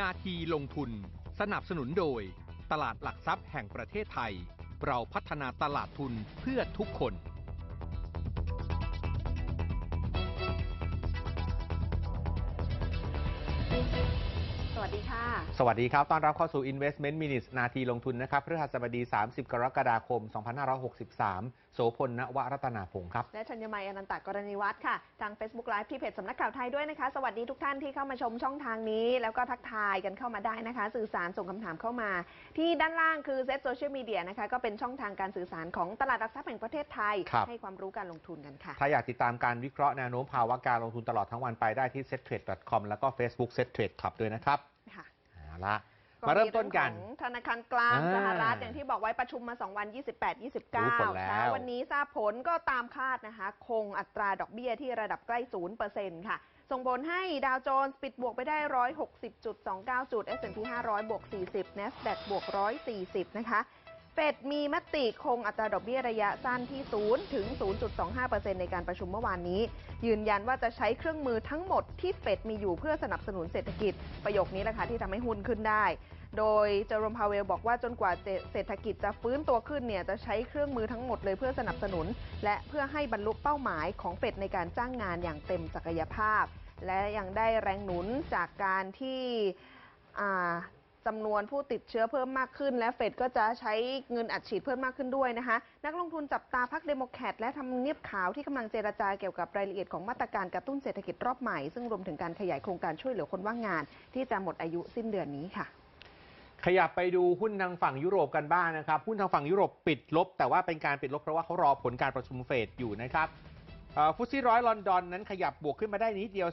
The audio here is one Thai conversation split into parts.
นาทีลงทุน สนับสนุนโดย ตลาดหลักทรัพย์แห่งประเทศไทย เราพัฒนาตลาดทุนเพื่อทุกคน วัสดีครับต้อนรับเข้าสู่ Investment Minutes นาทีลงทุนนะครับพฤหัสบดี 30 กรกฎาคม 2563 โสพลณวรัตนาพงศ์ครับ และชัญมัยอนันตกรณีวัฒน์ค่ะ ทาง Facebook Live ที่เพจสำนักข่าวไทยด้วยนะคะ สวัสดีทุกท่านที่เข้ามาชมช่องทางนี้ แล้วก็ทักทายกันเข้ามาได้นะคะ สื่อสารส่งคำถามเข้ามา ที่ด้านล่างคือเซ็ตโซเชียลมีเดียนะคะ ก็เป็นช่องทางการสื่อสารของตลาดหลักทรัพย์แห่งประเทศไทยครับให้ความรู้การลงทุนกันค่ะ ถ้าอยากติดตามการวิเคราะห์แนวโน้มภาวะการลงทุนตลอดทั้งวันไปได้ที่ settrade.com แล้วก็ Facebook settrade club ด้วยนะครับค่ะ เอาละมาเริ่มต้นกันก็มีเรื่องของธนาคารกลางอ่าสหรัฐอย่างที่บอกไว้ประชุมมา 2 วัน 28 29รู้ผลแล้วเช้าวันนี้ทราบผลก็ตามคาดนะคะ คงอัตราดอกเบี้ยที่ระดับใกล้ 0%ค่ะ ส่งผลให้ดาวโจนส์ปิดบวกไปได้ 160.29 จุด S&P 500 บวก 40 NASDAQ บวก 140 นะคะ เฟดมีมติคงอัตราดอกเบี้ยระยะสั้นที่ 0 ถึง 0.25%ในการประชุมเมื่อวานนี้ ยืนยันว่าจะใช้เครื่องมือทั้งหมดที่เฟดมีอยู่เพื่อสนับสนุนเศรษฐกิจ ประโยคนี้แหละค่ะที่ทำให้หุ้นขึ้นได้ โดยเจอร์มพาเวลบอกว่าจนกว่าเศรษฐกิจจะฟื้นตัวขึ้นเนี่ยจะใช้เครื่องมือทั้งหมดเลยเพื่อสนับสนุน และเพื่อให้บรรลุเป้าหมายของเฟดในการจ้างงานอย่างเต็มศักยภาพ และยังได้แรงหนุนจากการที่ จำนวนผู้ติดเชื้อเพิ่มมากขึ้น และเฟดก็จะใช้เงินอัดฉีดเพิ่มมากขึ้นด้วยนะคะ นักลงทุนจับตาพรรคเดโมแครตและทำเนียบขาวที่กำลังเจรจาเกี่ยวกับรายละเอียดของมาตรการกระตุ้นเศรษฐกิจรอบใหม่ ซึ่งรวมถึงการขยายโครงการช่วยเหลือคนว่างงาน ที่จะหมดอายุสิ้นเดือนนี้ค่ะ ขยับไปดูหุ้นทางฝั่งยุโรปกันบ้างนะครับหุ้นทางฝั่งยุโรปปิดลบ แต่ว่าเป็นการปิดลบเพราะว่าเขารอผลการประชุมเฟดอยู่นะครับ ฟุตซี่ร้อยลอนดอนนั้นขยับบวกขึ้นมาได้นิดเดียว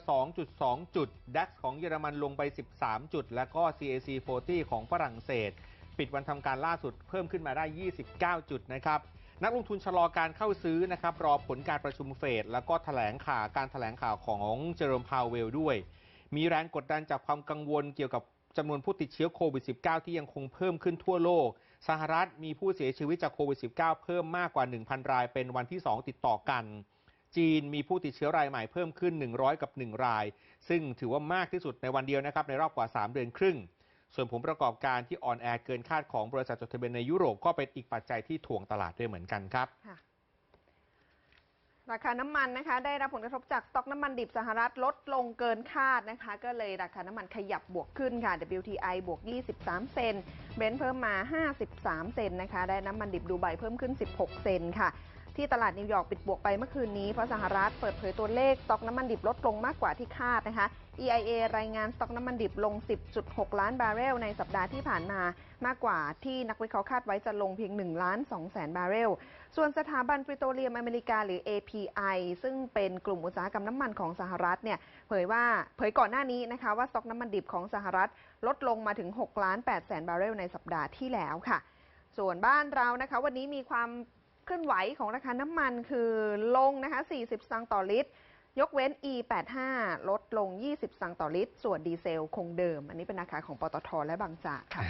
2.2 จุด DAX ของเยอรมันลงไป 13 จุด แล้วก็ CAC 40 ของฝรั่งเศส ปิดวันทำการล่าสุดเพิ่มขึ้นมาได้ 29 จุดนะครับนักลงทุนชะลอการเข้าซื้อนะครับรอผลการประชุมเฟดแล้วก็แถลงข่าวการแถลงข่าวของเจอร์มพาวเวลด้วย มีแรงกดดันจากความกังวลเกี่ยวกับจำนวนผู้ติดเชื้อโควิด -19 ที่ยังคงเพิ่มขึ้นทั่วโลก สหรัฐมีผู้เสียชีวิตจากโควิด -19 เพิ่มมากกว่า 1,000 รายเป็นวันที่ 2 ติดต่อกัน จีนมีผู้ติดเชื้อรายใหม่เพิ่มขึ้น 100 กับ 1 ราย ซึ่งถือว่ามากที่สุดในวันเดียวนะครับในรอบกว่า 3 เดือนครึ่ง ส่วนผลประกอบการที่อ่อนแอเกินคาดของบริษัทจดทะเบียนในยุโรปก็เป็นอีกปัจจัยที่ถ่วงตลาดด้วยเหมือนกันครับราคาน้ำมันนะคะได้รับผลกระทบจากสต็อกน้ำมันดิบสหรัฐลดลงเกินคาดนะคะ ก็เลยราคาน้ำมันขยับบวกขึ้นค่ะ WTI บวก 23 เซนเบนท์เพิ่มมา 53 เซนนะคะ ได้น้ำมันดิบดูไบเพิ่มขึ้น 16 เซนค่ะ ที่ตลาดนิวยอร์กปิดบวกไปเมื่อคืนนี้ เพราะสหรัฐเปิดเผยตัวเลขสต็อกน้ำมันดิบลดลงมากกว่าที่คาดนะคะ EIA รายงานสต็อกน้ำมันดิบลง 10.6 ล้านบาร์เรลในสัปดาห์ที่ผ่านมามากกว่าที่นักวิเคราะห์คาดไว้จะลงเพียง 1 ล้าน2แสนบาร์เรล ส่วนสถาบันปิโตรเลียมอเมริกาหรือ API ซึ่งเป็นกลุ่มอุตสาหกรรมน้ำมันของสหรัฐเนี่ยเผยว่าเผยก่อนหน้านี้นะคะว่าสต็อกน้ำมันดิบของสหรัฐลดลงมาถึง 6 ล้าน8แสนบาร์เรลในสัปดาห์ที่แล้วค่ะ ส่วนบ้านเรานะคะ วันนี้มีความ เคลื่อนไหวของราคาน้ำมันคือลงนะคะ 40 สตางค์ต่อลิตร ยกเว้น E85 ลดลง 20 สตางค์ต่อลิตร ส่วนดีเซลคงเดิม อันนี้เป็นราคาของปตทและบางจากค่ะ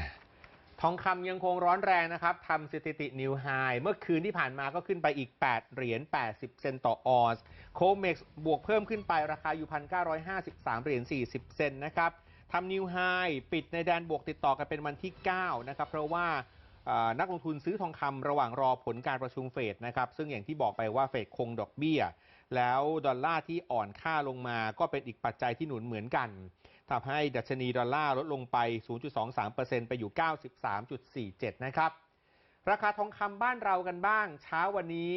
ทองคำยังคงร้อนแรงนะครับทำสถิตินิวไฮเมื่อคืนที่ผ่านมาก็ขึ้นไปอีก 8 เหรียญ 80 เซนต์ต่อออนซ์โคเม็กซ์บวกเพิ่มขึ้นไปราคาอยู่ 1,953 เหรียญ 40 เซนต์นะครับทำนิวไฮปิดในแดนบวกติดต่อกันเป็นวันที่ 9 นะครับ เพราะว่า นักลงทุนซื้อทองคำระหว่างรอผลการประชุมเฟดนะครับ ซึ่งอย่างที่บอกไปว่าเฟดคงดอกเบี้ย แล้วดอลลาร์ที่อ่อนค่าลงมาก็เป็นอีกปัจจัยที่หนุนเหมือนกันทำให้ดัชนีดอลลาร์ลดลงไป 0.23%ไปอยู่ 93.47 นะครับ ราคาทองคำบ้านเรากันบ้าง เช้าวันนี้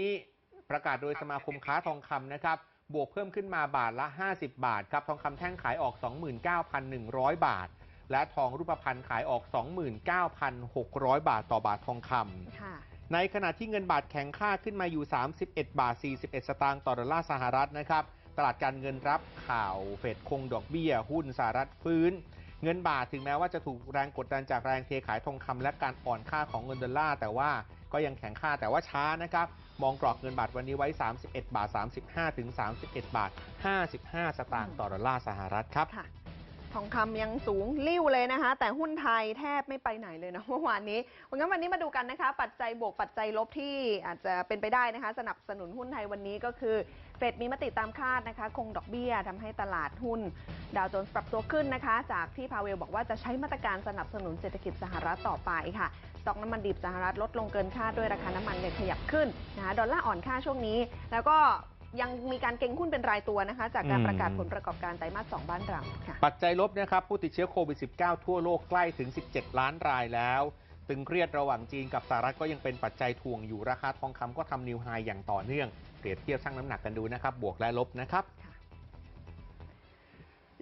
ประกาศโดยสมาคมค้าทองคำนะครับ บวกเพิ่มขึ้นมาบาทละ 50 บาทครับ ทองคำแท่งขายออก 29,100 บาท และทองรูปพรรณขายออก 29,600 บาทต่อบาททองคำค่ะในขณะที่เงินบาทแข็งค่าขึ้นมาอยู่ 31 บาท 41 สตางค์ต่อดอลลาร์สหรัฐนะครับตลาดการเงินรับข่าวเฟดคงดอกเบี้ย หุ้นสหรัฐฟื้น เงินบาทถึงแม้ว่าจะถูกแรงกดดันจากแรงเทขายทองคำและการอ่อนค่าของเงินดอลลาร์แต่ว่าก็ยังแข็งค่าแต่ว่าช้านะครับ มองกรอบเงินบาทวันนี้ไว้ 31 บาท 35 ถึง 31 บาท 55 สตางค์ต่อดอลลาร์สหรัฐครับค่ะ ทองคำยังสูงลิ่วเลยนะคะ แต่หุ้นไทยแทบไม่ไปไหนเลยนะเมื่อวานนี้วันงั้นวันนี้มาดูกันนะคะ ปัจจัยบวกปัจจัยลบที่อาจจะเป็นไปได้นะคะ สนับสนุนหุ้นไทยวันนี้ก็คือเฟดมีมติตามคาดนะคะ คงดอกเบี้ยทำให้ตลาดหุ้น ดาวโจนส์ปรับตัวขึ้นนะคะ จากที่พาเวลบอกว่าจะใช้มาตรการสนับสนุนเศรษฐกิจสหรัฐต่อไปค่ะสต็อกน้ำมันดิบสหรัฐลดลงเกินคาดด้วยราคาน้ำมันเนี่ยขยับขึ้นนะคะดอลลาร์อ่อนค่าช่วงนี้ แล้วก็ ยังมีการเก็งหุ้นเป็นรายตัวนะคะ จากการอืมประกาศผลประกอบการไตรมาสสองบ้านเราค่ะ ปัจจัยลบนะครับผู้ติดเชื้อโควิด -19 ทั่วโลกใกล้ถึง 17 ล้านรายแล้ว ตึงเครียดระหว่างจีนกับสหรัฐก็ยังเป็นปัจจัยถ่วงอยู่ราคาทองคำก็ทำนิวไฮอย่างต่อเนื่องเปรียบเทียบชั่งน้ำหนักกันดูนะครับ บวกและลบนะครับค่ะ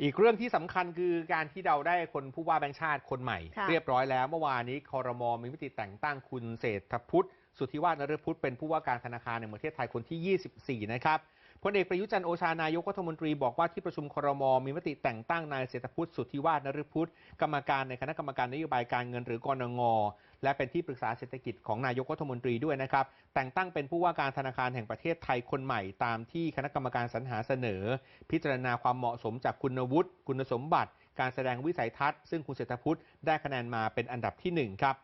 อีกเรื่องที่สำคัญคือการที่เราได้คนผู้ว่าแบงค์ชาติคนใหม่ค่ะเรียบร้อยแล้วเมื่อวานนี้คอรมอมีมติแต่งตั้งคุณเศรษฐพุทธ สุทธิวาฒนฤพุทธเป็นผู้ว่าการธนาคารแห่งประเทศไทยคนที่ 24 นะครับพลเอกประยุจันทร์โอชานายกรัฐมนตรีบอกว่าที่ประชุมครมมีมติแต่งตั้งนายเศรษฐพุทธสุทธิวาฒนฤพุทธกรรมการในคณะกรรมการนโยบายการเงินหรือกรงงและเป็นที่ปรึกษาเศรษฐกิจของนายกรัฐมนตรีด้วยนะครับ แต่งตั้งเป็นผู้ว่าการธนาคารแห่งประเทศไทยคนใหม่ตามที่คณะกรรมการสรรหาเสนอ พิจารณาความเหมาะสมจากคุณวุฒิคุณสมบัติ การแสดงวิสัยทัศน์ซึ่งคุณเศรษฐพุทธได้คะแนนมาเป็นอันดับที่หนึ่งครับ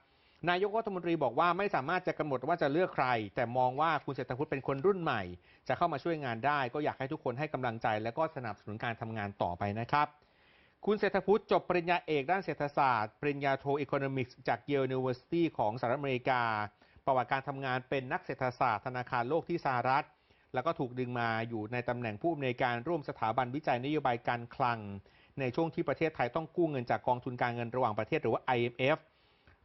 นายกรัฐมนตรีบอกว่าไม่สามารถจะกำหนดว่าจะเลือกใคร แต่มองว่าคุณเศรษฐพุทธเป็นคนรุ่นใหม่ จะเข้ามาช่วยงานได้ ก็อยากให้ทุกคนให้กำลังใจ และก็สนับสนุนการทำงานต่อไปนะครับ คุณเศรษฐพุทธจบปริญญาเอกด้านเศรษฐศาสตร์ ปริญญาโทอีโคโนมิกส์จากเยล u n i v e r s i t y ของสหรัฐอเมริกา ประวัติการทำงานเป็นนักเศรษฐศาสตร์ธนาคารโลกที่สหรัฐ แล้วก็ถูกดึงมาอยู่ในตำแหน่งผู้อำนวยการร่วมสถาบันวิจัยนโยบายการคลัง ในช่วงที่ประเทศไทยต้องกู้เงินจากกองทุนการเงินระหว่างประเทศหรือว่า IMF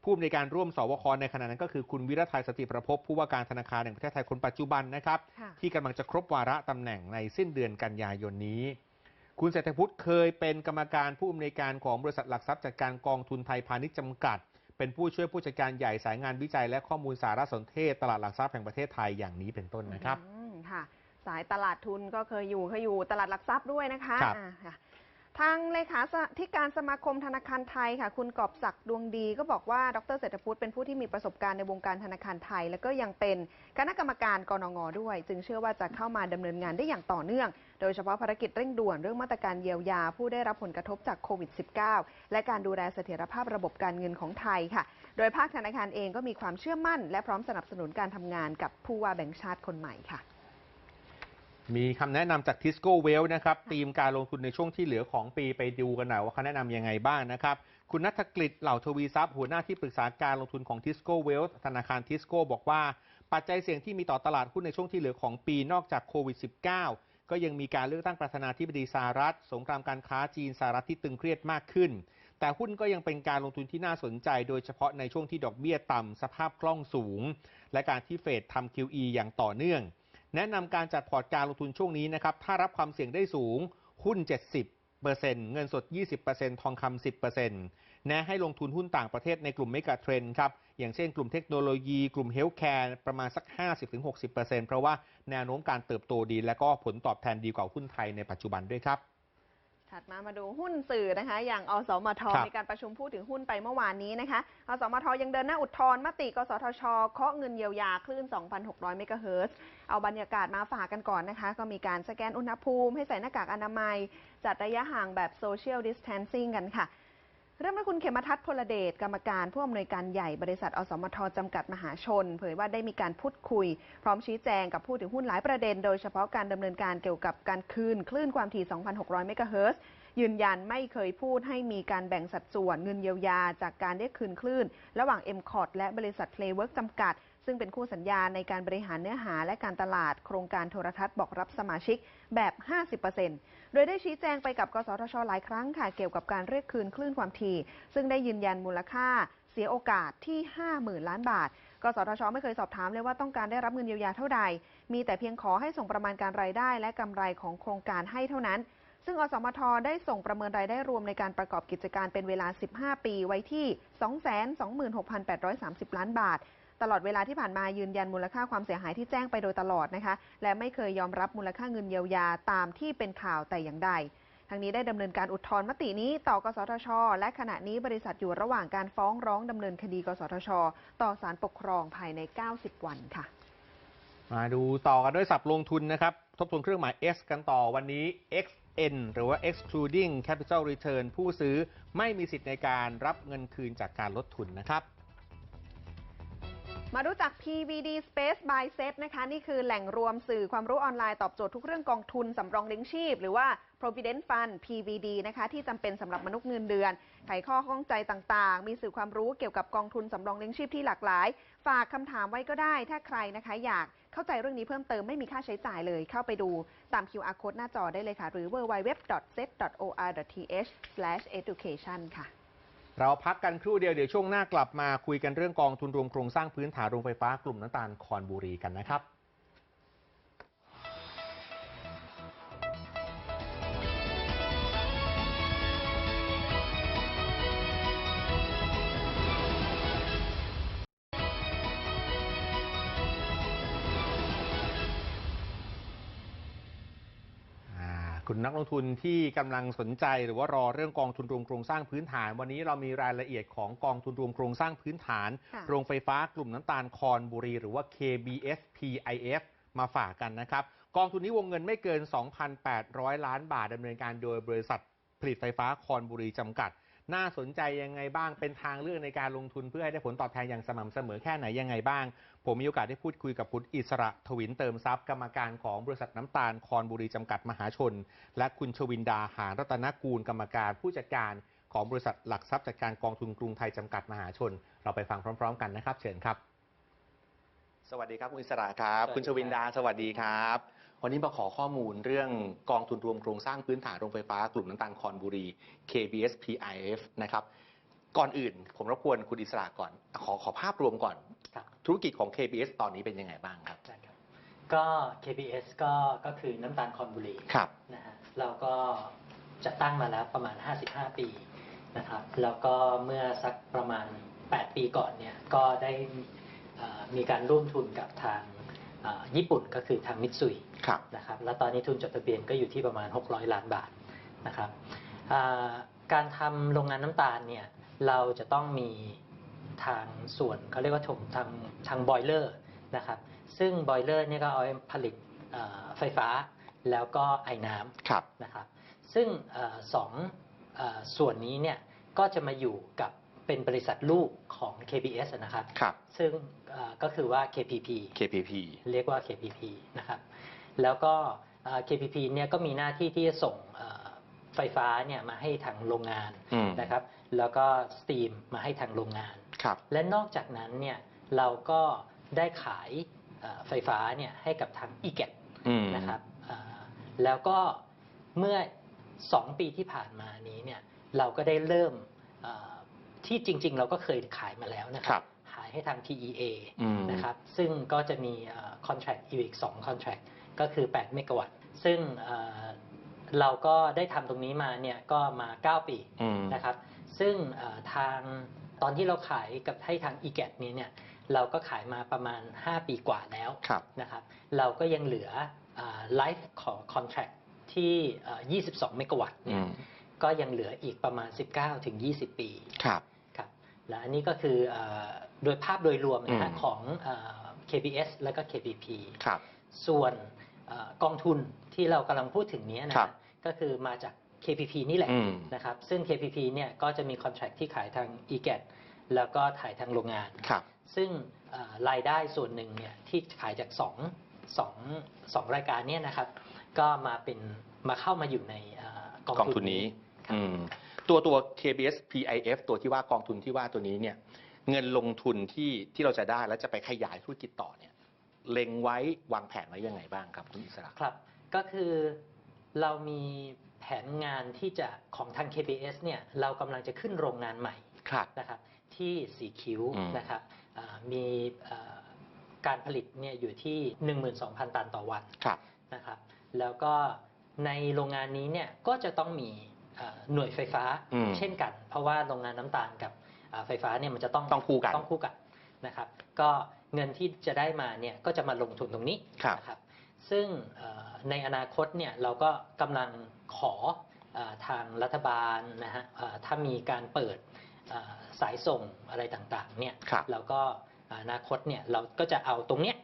ผู้อำนวยการร่วมสวคในขณะนั้นก็คือคุณวิรทัยสติประพบผู้ว่าการธนาคารแห่งประเทศไทยคนปัจจุบันนะครับค่ะที่กำลังจะครบวาระตำแหน่งในสิ้นเดือนกันยายนนี้ คุณเศรษฐพุทธเคยเป็นกรรมการผู้อำนวยการของบริษัทหลักทรัพย์จัดการกองทุนไทยพาณิชย์จำกัด เป็นผู้ช่วยผู้จัดการใหญ่สายงานวิจัย และข้อมูลสารสนเทศ ตลาดหลักทรัพย์แห่งประเทศไทยอย่างนี้เป็นต้นนะครับอืมค่ะ สายตลาดทุนก็เคยอยู่เคยอยู่ตลาดหลักทรัพย์ด้วยนะคะครับอ่าค่ะ ทางเลขาที่การสมาคมธนาคารไทยค่ะ คุณกอบศักดิ์ดวงดีก็บอกว่า ดรเศรษฐพุทธเป็นผู้ที่มีประสบการณ์ในวงการธนาคารไทย แล้วก็ยังเป็นคณะกรรมการกนงด้วย จึงเชื่อว่าจะเข้ามาดำเนินงานได้อย่างต่อเนื่อง โดยเฉพาะภารกิจเร่งด่วนเรื่องมาตรการเยียวยา ผู้ได้รับผลกระทบจากโควิด -19 และการดูแลเสถียรภาพระบบการเงินของไทยค่ะ โดยภาคธนาคารเองก็มีความเชื่อมั่น และพร้อมสนับสนุนการทำงานกับผู้ว่าแบงก์ชาติคนใหม่ค่ะ มีคำแนะนำจากทิสโก้เวลนะครับทีมการลงทุนในช่วงที่เหลือของปีไปดูกันหน่อยว่าเขาแนะนำยังไงบ้างนะครับ คุณนัทกฤษเหล่าทวีทรัพย์หัวหน้าที่ปรึกษาการลงทุนของทิสโก้เวลธนาคารทิสโก้บอกว่า ปัจจัยเสี่ยงที่มีต่อตลาดหุ้นในช่วงที่เหลือของปีนอกจากโควิด -19 ก็ยังมีการเลือกตั้งประธานาธิบดีสหรัฐ สงครามการค้าจีนสหรัฐที่ตึงเครียดมากขึ้น แต่หุ้นก็ยังเป็นการลงทุนที่น่าสนใจ โดยเฉพาะในช่วงที่ดอกเบี้ยต่ำสภาพคล่องสูง และการที่เฟดทำ QE อย่างต่อเนื่อง แนะนำการจัดพอร์ตการลงทุนช่วงนี้นะครับ ถ้ารับความเสี่ยงได้สูง หุ้น 70%เงินสด 20%ทองคำ 10%แนะให้ลงทุนหุ้นต่างประเทศในกลุ่มเมกะเทรนด์ครับ อย่างเช่นกลุ่มเทคโนโลยี กลุ่มเฮลท์แคร์ประมาณสัก 50-60%เพราะว่าแนวโน้มการเติบโตดี และก็ผลตอบแทนดีกว่าหุ้นไทยในปัจจุบันด้วยครับ ถัดมามาดูหุ้นสื่อนะคะ อย่างอสมทครับมีการประชุมพูดถึงหุ้นไปเมื่อวานนี้นะคะอสมทยังเดินหน้าอุทธรณ์มติ กสทช เคาะเงินเยียวยาคลื่น 2,600 เมกะเฮิรตซ์เอาบรรยากาศมาฝากกันก่อนนะคะ ก็มีการสแกนอุณหภูมิให้ใส่หน้ากากอนามัย จัดระยะห่างแบบโซเชียลดิสเทนซิ่งกันค่ะ เริ่มด้วยคุณเขมทัศน์พลเดชกรรมการผู้อำนวยการใหญ่บริษัท อสมทจำกัดมหาชน เผยว่าได้มีการพูดคุย พร้อมชี้แจงกับผู้ถือหุ้นหลายประเด็น โดยเฉพาะการดำเนินการเกี่ยวกับการคืน คลื่นความถี่ 2,600 เมกะเฮิรตซ์ยืนยันไม่เคยพูดให้มีการแบ่งสัดส่วนเงินเยียวยา จากการได้คืนคลื่น ระหว่าง m c o t และบริษัท Playwork จำกัด ซึ่งเป็นคู่สัญญาในการบริหารเนื้อหาและการตลาดโครงการโทรทัศน์บอกรับสมาชิกแบบ 50%โดยได้ชี้แจงไปกับ กสทช หลายครั้งค่ะ เกี่ยวกับการเรียกคืนคลื่นความถี่ ซึ่งได้ยืนยันมูลค่าเสียโอกาสที่ 50,000 ล้านบาท กสทช ไม่เคยสอบถามเลยว่าต้องการได้รับเงินเยียวยาเท่าใด มีแต่เพียงขอให้ส่งประมาณการรายได้ และกำไรของโครงการให้เท่านั้น ซึ่งอสมทได้ส่งประเมินรายได้รวมในการประกอบกิจการเป็นเวลา 15 ปีไว้ที่ 226,830 ล้านบาท ตลอดเวลาที่ผ่านมายืนยันมูลค่าความเสียหายที่แจ้งไปโดยตลอดนะคะ และไม่เคยยอมรับมูลค่าเงินเยียวยาตามที่เป็นข่าวแต่อย่างใดทางนี้ได้ดำเนินการอุทธรณ์มตินี้ต่อกสทช และขณะนี้บริษัทอยู่ระหว่างการฟ้องร้องดำเนินคดี กสทช ต่อศาลปกครองภายใน 90 วันค่ะ มาดูต่อกันด้วยสับลงทุนนะครับ ทบทวนเครื่องหมาย X กันต่อวันนี้ XN หรือว่า excluding capital return ผู้ซื้อไม่มีสิทธิ์ในการรับเงินคืนจากการลดทุนนะครับ มารู้จัก PVD Space by Set นะคะ นี่คือแหล่งรวมสื่อความรู้ออนไลน์ตอบโจทย์ทุกเรื่องกองทุนสำรองเลี้ยงชีพ หรือว่า Provident Fund PVD นะคะที่จำเป็นสำหรับมนุษย์เงินเดือน ไขข้อข้องใจต่างๆ มีสื่อความรู้เกี่ยวกับกองทุนสำรองเลี้ยงชีพที่หลากหลาย ฝากคำถามไว้ก็ได้ ถ้าใครนะคะอยากเข้าใจเรื่องนี้เพิ่มเติมไม่มีค่าใช้จ่ายเลย เข้าไปดูตาม QR code หน้าจอได้เลยค่ะ หรือ www.set.or.th/education ค่ะ เราพักกันครู่เดียวเดี๋ยวช่วงหน้ากลับมาคุยกันเรื่องกองทุนรวมโครงสร้างพื้นฐานโรงไฟฟ้ากลุ่มน้ำตาลคอนบุรีกันนะครับ คุณนักลงทุนที่กำลังสนใจหรือว่ารอเรื่องกองทุนรวมโครงสร้างพื้นฐาน วันนี้เรามีรายละเอียดของกองทุนรวมโครงสร้างพื้นฐานค่ะโรงไฟฟ้ากลุ่มน้ำตาลคอนบุรี หรือว่า KBS PIF มาฝากกันนะครับ กองทุนนี้วงเงินไม่เกิน 2,800 ล้านบาทดำเนินการโดยบริษัทผลิตไฟฟ้าคอนบุรีจำกัด น่าสนใจยังไงบ้างเป็นทางเลือกในการลงทุนเพื่อให้ได้ผลตอบแทนอย่างสม่ำเสมอแค่ไหนยังไงบ้าง ผมมีโอกาสได้พูดคุยกับคุณอิสระทวินเติมทรัพย์กรรมการของบริษัทน้ำตาลคอนบุรีจำกัดมหาชน และคุณชวินดาหารรัตนกูลกรรมการผู้จัดการของบริษัทหลักทรัพย์จัดการกองทุนกรุงไทยจำกัดมหาชน เราไปฟังพร้อม ๆ กันนะครับ เชิญครับ สวัสดีครับคุณอิสระครับ คุณชวินดาสวัสดีครับ วันนี้มาขอข้อมูลเรื่องกองทุนรวมโครงสร้างพื้นฐานโรงไฟฟ้ากลุ่มน้ำตาลคอนบุรี KBS PIF นะครับก่อนอื่น ผมรบกวนคุณอิสระก่อน ขอขอภาพรวมก่อนครับธุรกิจของ KBS ตอนนี้เป็นยังไงบ้างครับได้ครับ ก็ KBS ก็ก็คือน้ำตาลคอนบุรีครับนะฮะเราก็จะตั้งมาแล้วประมาณ 55 ปีนะครับแล้วก็เมื่อสักประมาณ 8 ปีก่อนเนี่ยก็ได้เอ่อมีการร่วมทุนกับทางเอ่อ ญี่ปุ่นก็คือทางมิตซุยครับนะครับแล้วตอนนี้ทุนจดทะเบียนก็อยู่ที่ประมาณ 600 ล้านบาทนะครับอ่าการทำโรงงานน้ำตาลเนี่ยเราจะต้องมีทางส่วนเขาเรียกว่าถงทางทางบอยเลอร์นะครับซึ่งบอยเลอร์เนี่ยก็เอาไว้ผลิตเอ่อไฟฟ้าแล้วก็ไอ้น้ำครับนะครับซึ่งเออสองเออส่วนนี้เนี่ยก็จะมาอยู่กับเป็นบริษัทลูกของ KBS นะครับครับซึ่งเอ่อ ก็คือว่า KPP KPP เรียกว่า KPP นะครับ แล้วก็เอ่อ KPP เนี่ยก็มีหน้าที่ที่จะส่งเอ่อไฟฟ้าเนี่ยมาให้ทางโรงงานอืมนะครับ แล้วก็สตรีมมาให้ทางโรงงานครับและนอกจากนั้นเนี่ยเราก็ได้ขายเอ่อไฟฟ้าเนี่ยให้กับทาง e g a t อืมนะครับอ่าแล้วก็เมื่อ 2 ปีที่ผ่านมานี้เนี่ยเราก็ได้เริ่มเอ่อที่จริง ๆ เราก็เคยขายมาแล้วนะคครัรับขาย ให้ทาง TEA อืมนะครับ ซึ่งก็จะมีคอนแท c t อีก 2 contract ก็คือ 8 เมกะวัตต์ ซึ่งเอ่อเราก็ได้ทำตรงนี้มาเนี่ยก็มา 9 ปีอืมนะครับ ซึ่งเอ่อทางตอนที่เราขายกับให้ทาง e g a t นี้เนี่ยเราก็ขายมาประมาณ 5 ปีกว่าแล้วครับนะครับ เราก็ยังเหลือไลฟ์ของคอนแท c t ที่เอ่อ22 เมกะวัตต์อืเนี่ยมก็ยังเหลืออีกประมาณ 19ถึง20 ปี ครับ ครับ และอันนี้ก็คือเอ่อ โดยภาพโดยรวมนะฮะอืม ของเอ่อ KBS แล้วก็ KPP ครับ ส่วนเออกองทุนที่เรากำลังพูดถึงเนี้ยนะครัฮะบก็คือมาจาก KPP นี่แหละอืม นะครับ ซึ่ง KPP เนี่ยก็จะมีคอนแท c t ที่ขายทาง e g a t แล้วก็ถ่ายทางโรงงาน ครับ ซึ่งเอ่อรายได้ส่วนหนึ่งเนี่ยที่ขายจากสองสองสองรายการเนี่ยนะครับ ก็มาเป็นมาเข้ามาอยู่ในเอ่อกองกองทุนนี้ ครับ อืมตัวตัว KBS PIF ตัวที่ว่ากองทุนที่ว่าตัวนี้เนี่ย เงินลงทุนที่ที่เราจะได้แล้วจะไปขยายธุรกิจต่อเนี่ยเล็งไว้วางแผนไว้ยังไงบ้างครับคุณอิสระครับ ก็คือเรามีแผนงานที่จะของทาง KBS เนี่ยเรากำลังจะขึ้นโรงงานใหม่ครับนะครับ ที่สีคิ้วอืมนะครับอ่ามีเอ่อการผลิตเนี่ยอยู่ที่ 12,000 ตันต่อวันครับนะครับ แล้วก็ในโรงงานนี้เนี่ยก็จะต้องมีเอ่อหน่วยไฟฟ้าอืมเช่นกัน เพราะว่าโรงงานน้ำตาลกับอ่า ไฟฟ้าเนี่ยมันจะต้องต้องคู่กันต้องคู่กันนะครับ ก็เงินที่จะได้มาเนี่ยก็จะมาลงทุนตรงนี้ครับนะครับ ซึ่งเอ่อในอนาคตเนี่ยเราก็กำลังขอเออทางรัฐบาลนะฮะเอ่อถ้ามีการเปิดเอ่อสายส่งอะไรต่างๆเนี่ยครับเราก็อนาคตเนี่ยเราก็จะเอาตรงเนี้ย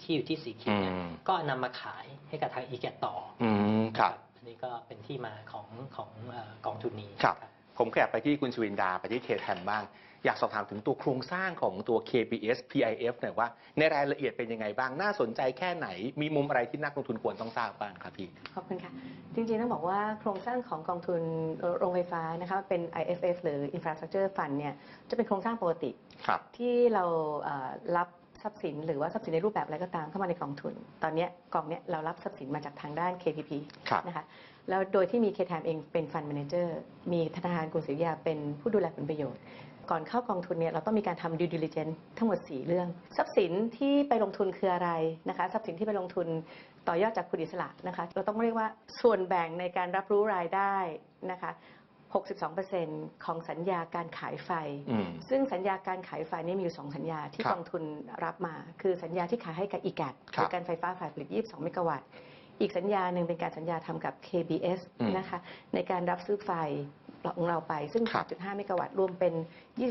ที่อยู่ที่สีคิ้วเนี่ยอืมก็นำมาขายให้กับทางอีแกต่อ อืมครับนะอันนี้ก็เป็นที่มาของของเอ่อกองทุนนี้ครับ ผมขยับไปที่คุณชวินดาไปที่เคแทนบ้าง อยากสอบถามถึงตัวโครงสร้างของตัว KBS PIF หน่อยว่า ในรายละเอียดเป็นยังไงบ้าง น่าสนใจแค่ไหน มีมุมอะไรที่นักลงทุนควรต้องทราบบ้างครับพี่ ขอบคุณค่ะ จริงๆ ต้องบอกว่าโครงสร้างของกองทุนโรงไฟฟ้านะคะเป็น IFF หรือ Infrastructure Fund เนี่ยจะเป็นโครงสร้างปกติครับที่เราเอ่อรับทรัพย์สินหรือว่าทรัพย์สินในรูปแบบอะไรก็ตามเข้ามาในกองทุน ตอนเนี้ยกองเนี้ยเรารับทรัพย์สินมาจากทางด้าน KPP ครับนะคะ แล้วโดยที่มี KTM เองเป็น Fund Manager มีธนาคารกรุงศรีอยุธยาเป็นผู้ดูแลผลประโยชน์ ก่อนเข้ากองทุนเนี่ยเราต้องมีการทำ due diligence ทั้งหมด 4 เรื่อง ทรัพย์สินที่ไปลงทุนคืออะไรนะคะทรัพย์สินที่ไปลงทุนต่อยอดจากคุณอิสระนะคะเราต้องเรียกว่าส่วนแบ่งในการรับรู้รายได้นะคะ62%ของสัญญาการขายไฟอืมซึ่งสัญญาการขายไฟนี่มีอยู่ 2 สัญญาที่ครับกองทุนรับมา คือสัญญาที่ขายให้กับอีแกครัคืบอการไฟฟ้าฝ่ายผลิต 22 เมกะวัตต์ อีกสัญญาหนึ่งเป็นการสัญญาทำกับ KBS อืมนะคะในการรับซื้อไฟของเราไป ซึ่งครับ3.5 เมกะวัตต์รวมเป็น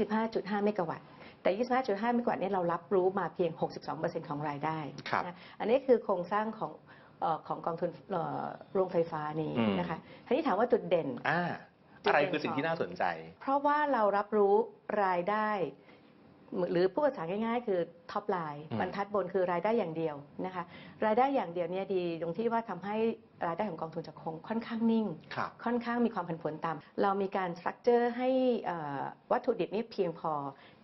25.5 เมกะวัตต์แต่ 25.5 เมกะวัตต์เนี่ยเรารับรู้มาเพียง 62%ของรายได้ครับนะอันนี้คือโครงสร้างของเอ่อของกองทุนเอ่อโรงไฟฟ้านี้อืมนะคะทีนี้ถามว่าจุดเด่นอ่าอะไรคือสิ่งที่น่าสนใจ เพราะว่าเรารับรู้รายได้ หรือพูดภาษาง่ายๆ คือท็อปไลน์อืมบรรทัดบนคือรายได้อย่างเดียวนะคะรายได้อย่างเดียวเนี่ยดีตรงที่ว่าทำให้รายได้ของกองทุนจะคงค่อนข้างนิ่งครับค่อนข้างมีความผันผวนต่ำเรามีการสตรัคเจอร์ให้เอ่อวัตถุดิบนี่เพียงพอ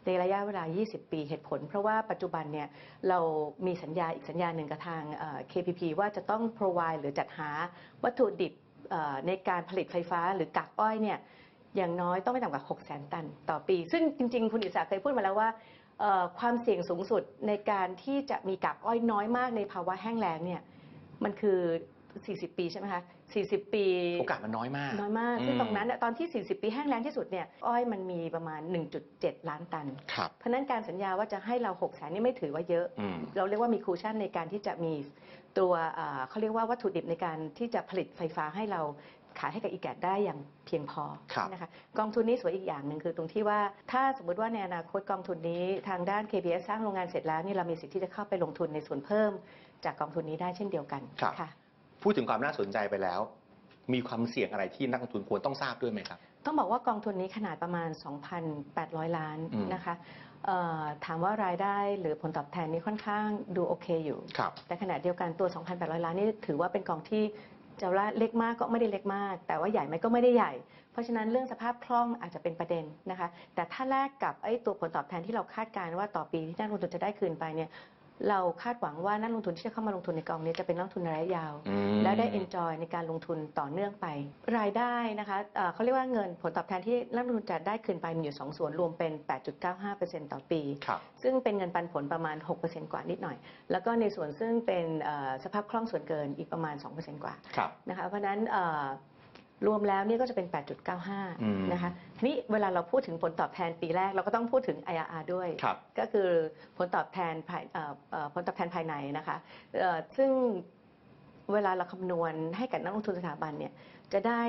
ในระยะเวลา 20 ปีเหตุผล เพราะว่าปัจจุบันเนี่ยเรามีสัญญาอีกสัญญาหนึ่งกับทางเอ่อ KPP ว่าจะต้อง provide หรือจัดหาวัตถุดิบเอ่อในการผลิตไฟฟ้าหรือกากอ้อยเนี่ย อย่างน้อยต้องไม่ต่ำกว่า6 0 0 0 0 0 ตันต่อปี ซึ่งจริง ๆ คุณอิสระเคยพูดมาแล้วว่าเอ่อความเสี่ยงสูงสุดในการที่จะมีกากอ้อยน้อยมากในภาวะแห้งแล้งเนี่ยมันคือ 40 ปีใช่ไหมคะ 40 ปีโอกาสมันน้อยมาก น้อยมากซึ่งอืมตรงนั้นน่ะตอนที่ 40 ปีแห้งแล้งที่สุดเนี่ยอ้อยมันมีประมาณ 1.7 ล้านตันครับเพราะฉะนั้นการสัญญาว่าจะให้เรา 6 แสนนี่ไม่ถือว่าเยอะอืมเราเรียกว่ามีคูชั่นในการที่จะมีตัวอ่าเขาเรียกว่าวัตถุดิบในการที่จะผลิตไฟฟ้าให้เรา ขายให้กับอีแกได้อย่างเพียงพอครับนะคะกองทุนนี้สวยอีกอย่างหนึ่งคือตรงที่ว่าถ้าสมมติว่าในอนาคตกองทุนนี้ทางด้าน KBS สร้างโรงงานเสร็จแล้วนี่เรามีสิทธิ์ที่จะเข้าไปลงทุนในส่วนเพิ่ม จากกองทุนนี้ได้เช่นเดียวกันครับค่ะพูดถึงความน่าสนใจไปแล้ว มีความเสี่ยงอะไรที่นักลงทุนควรต้องทราบด้วยไหมครับต้องบอกว่ากองทุนนี้ขนาดประมาณ 2,800 ล้านอืมนะคะเอ่อถามว่ารายได้หรือผลตอบแทนนี่ค่อนข้างดูโอเคอยู่ครับแต่ขณะเดียวกันตัว 2,800 ล้านนี่ถือว่าเป็นกองที่ จะว่าเล็กมากก็ไม่ได้เล็กมาก แต่ว่าใหญ่ไหมก็ไม่ได้ใหญ่ เพราะฉะนั้นเรื่องสภาพคล่องอาจจะเป็นประเด็นนะคะ แต่ถ้าแลกกับไอ้ตัวผลตอบแทนที่เราคาดการณ์ว่าต่อปีที่นักลงทุนจะได้คืนไปเนี่ย เราคาดหวังว่านักลงทุนที่จะเข้ามาลงทุนในกองนี้จะเป็นนักลงทุนระยะยาว อืม และได้ enjoy ในการลงทุนต่อเนื่องไป รายได้นะคะเอ่อเขาเรียกว่าเงินผลตอบแทนที่นักลงทุนจะได้คืนไปมีอยู่ 2 ส่วนรวมเป็น 8.95%ต่อปี ครับ ซึ่งเป็นเงินปันผลประมาณ 6%กว่านิดหน่อย แล้วก็ในส่วนซึ่งเป็นเอ่อสภาพคล่องส่วนเกินอีกประมาณ 2%กว่า ครับ นะคะเพราะฉะนั้นเอ่อ รวมแล้วเนี่ยก็จะเป็นอืม8.95 นะคะทีนี้เวลาเราพูดถึงผลตอบแทนปีแรกเราก็ต้องพูดถึง IRR ด้วยครับก็คือผลตอบแทนภายเอ่อเอ่อผลตอบแทนภายในนะคะเอ่อซึ่งเวลาเราคำนวณให้กับนักลงทุนสถาบันเนี่ยจะได้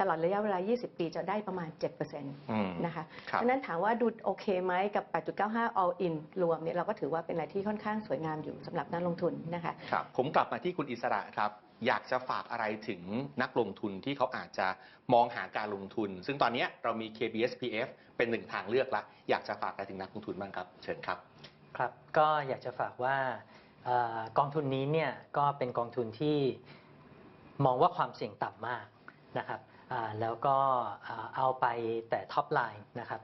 ตลอดระยะเวลา 20 ปีจะได้ประมาณ 7%นอืมะคะครับเพราะฉะนั้นถามว่าดูโอเคไหมกับ 8.95 all in รวมเนี่ยเราก็ถือว่าเป็นอะไรที่ค่อนข้างสวยงามอยู่สำหรับนักลงทุนนะคะครับผมกลับมาที่คุณอิสระครับ อยากจะฝากอะไรถึงนักลงทุนที่เขาอาจจะมองหาการลงทุน ซึ่งตอนนี้เรามี KBSPF เป็นหนึ่งทางเลือกละ อยากจะฝากอะไรถึงนักลงทุนบ้างครับ เชิญครับ ครับ ก็อยากจะฝากว่าออกองทุนนี้เนี่ยก็เป็นกองทุนที่มองว่าความเสี่ยงต่ำมากนะครับแล้วก็เอาไปแต่ท็อปไลน์นะครับ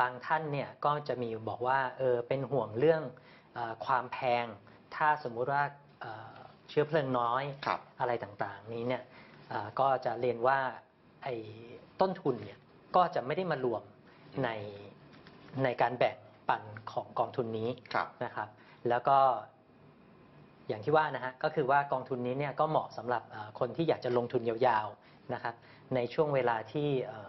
บางท่านเนี่ยก็จะมีบอกว่าเออเป็นห่วงเรื่องอความแพง ถ้าสมมุติว่า เอ่อเชื้อเพลิงน้อยครับอะไรต่างๆ นี้เนี่ยอ่าก็จะเรียนว่าไอ้ต้นทุนเนี่ยก็จะไม่ได้มารวมในในการแบ่งปันของกองทุนนี้ครับ นะครับ แล้วก็อย่างที่ว่านะฮะก็คือว่ากองทุนนี้เนี่ยก็เหมาะสำหรับอ่าคนที่อยากจะลงทุนยาวๆนะครับในช่วงเวลาที่เอ่อ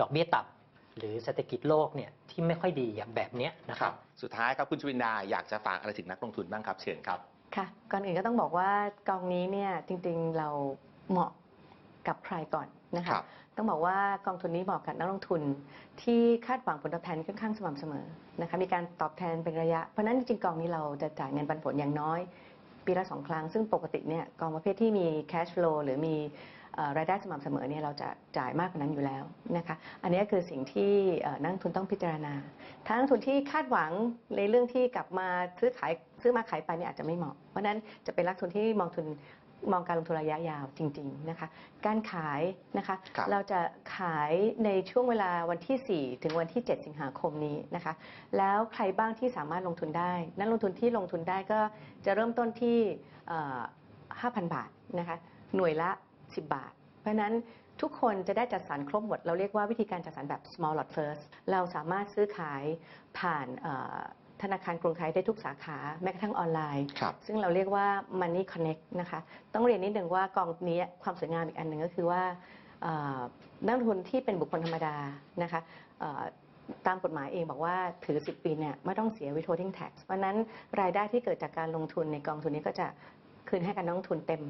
ดอกเบี้ยต่ำหรือเศรษฐกิจโลกเนี่ยที่ไม่ค่อยดีอย่างแบบเนี้ยนะคครัรับ บ สุดท้ายครับคุณชวินดาอยากจะฝากอะไรถึงนักลงทุนบ้างครับ เชิญครับ ค่ะก่อนอื่นก็ต้องบอกว่ากองนี้เนี่ยจริงๆเราเหมาะกับใครก่อนนะครัคะ บ ต้องบอกว่ากองทุนนี้เหมาะกับนักลงทุน ที่คาดหวังผลตอบแทนค่อนข้างสม่ำเสมอนะคะมีการตอบแทนเป็นระยะเพราะฉะนั้นจริงๆกองนี้เราจะจ่ายเงินปันผลอย่างน้อย ปีละสองครั้ง ซึ่งปกติเนี่ยกองประเภทที่มี cash flow หรือมีเอ่อรายได้สม่ำเสมอเนี่ยเราจะจ่ายมากกว่านั้นอยู่แล้วนะคะอันนี้คือสิ่งที่เอ่อนักลงทุนต้องพิจารณา ถ้านักลงทุนที่คาดหวังในเรื่องที่กลับมาซื้อขาย ซื้อมาขายไปเนี่ยอาจจะไม่เหมาะ เพราะฉะนั้นจะเป็นนักลงทุนที่มองทุนมองการลงทุนระยะยาวจริงๆนะคะ การขายนะคะครับเราจะขายในช่วงเวลาวันที่ 4 ถึงวันที่ 7 สิงหาคมนี้นะคะ แล้วใครบ้างที่สามารถลงทุนได้ นักลงทุนที่ลงทุนได้ก็จะเริ่มต้นที่เอ่อ5,000 บาทนะคะหน่วยละ 10 บาท เพราะฉะนั้นทุกคนจะได้จัดสรรครบหมด เราเรียกว่าวิธีการจัดสรรแบบ small lot first เราสามารถซื้อขายผ่านเอ่อ ธนาคารกรุงไทยได้ทุกสาขาแม้กระทั่งออนไลน์ ครับซึ่งเราเรียกว่า Money Connect นะคะ ต้องเรียนนิดนึงว่ากองนี้ความสวยงามอีกอันหนึ่งก็คือว่าเอ่อนักลงทุนที่เป็นบุคคลธรรมดานะคะเอ่อตามกฎหมายเองบอกว่าถือ 10 ปีเนี่ยไม่ต้องเสีย withholding tax เพราะฉะนั้นรายได้ที่เกิดจากการลงทุนในกองทุนนี้ก็จะคืนให้กับนักลงทุนเต็ม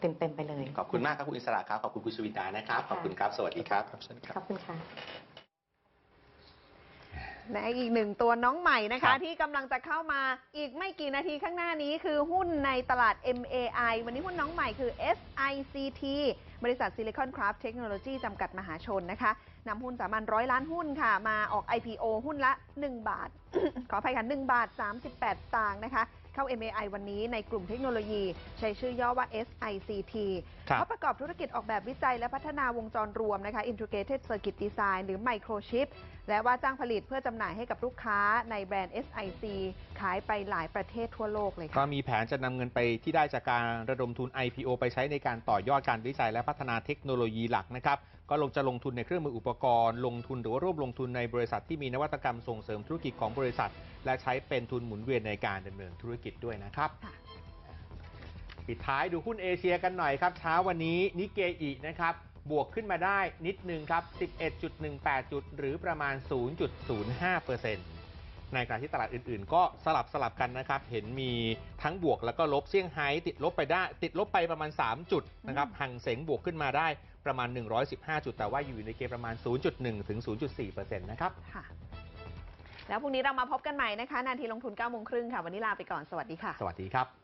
เต็มเต็มๆไปเลย ขอบคุณมากครับคุณอิสระครับ ขอบคุณคุณสุวินดานะครับ ขอบคุณครับ สวัสดีครับ ขอบคุณค่ะ และอีกหนึ่งตัวน้องใหม่นะครัคะ บ ที่กำลังจะเข้ามาอีกไม่กี่นาทีข้างหน้านี้คือหุ้นในตลาด MAI วันนี้หุ้นน้องใหม่คือ SICT บริษัท Silicon Craft Technology จำกัดมหาชนนะคะนำหุ้นสามัญร้อยล้านหุ้นค่ะ มาออก IPO หุ้นละ 1 บาท ขออภัยค่ะ1บาท 38 สตางค์นะคะ เข้า MAI วันนี้ในกลุ่มเทคโนโลยี ใช้ชื่อย่อว่า SICT ครับ เขาประกอบธุรกิจออกแบบวิจัยและพัฒนาวงจรรวมนะคะ Integrated Circuit Design หรือ Microchip และว่าจ้างผลิตเพื่อจำหน่ายให้กับลูกค้าในแบรนด์ SIC ขายไปหลายประเทศทั่วโลกเลยก็ค่ะมีแผนจะนำเงินไปที่ได้จากการระดมทุน IPO ไปใช้ในการต่อยอดการวิจัยและพัฒนาเทคโนโลยีหลักนะครับ ก็ลงจะลงทุนในเครื่องมืออุปกรณ์ ลงทุนหรือว่าร่วมลงทุนในบริษัทที่มีนวัตกรรมส่งเสริมธุรกิจของบริษัท และใช้เป็นทุนหมุนเวียนในการดำเนินธุรกิจด้วยนะครับค่ะปิดท้ายดูหุ้นเอเชียกันหน่อยครับเช้าวันนี้นิเกอินะครับ บวกขึ้นมาได้นิดนึงครับ 11.18 จุด หรือประมาณ 0.05%ในขณะที่ตลาดอื่นๆ ก็สลับสลับกันนะครับ เห็นมีทั้งบวกแล้วก็ลบเซี่ยงไฮ้ติดลบไปได้ ติดลบไปประมาณ 3 จุดนะครับหังเสงบวกขึ้นมาได้ประมาณ 115 จุด แต่ว่าอยู่ในเกณฑ์ประมาณ 0.1 ถึง 0.4%นะครับค่ะแล้วพรุ่งนี้เรามาพบกันใหม่นะคะ นาทีลงทุน9โมงครึ่งค่ะ วันนี้ลาไปก่อน สวัสดีค่ะ สวัสดีครับ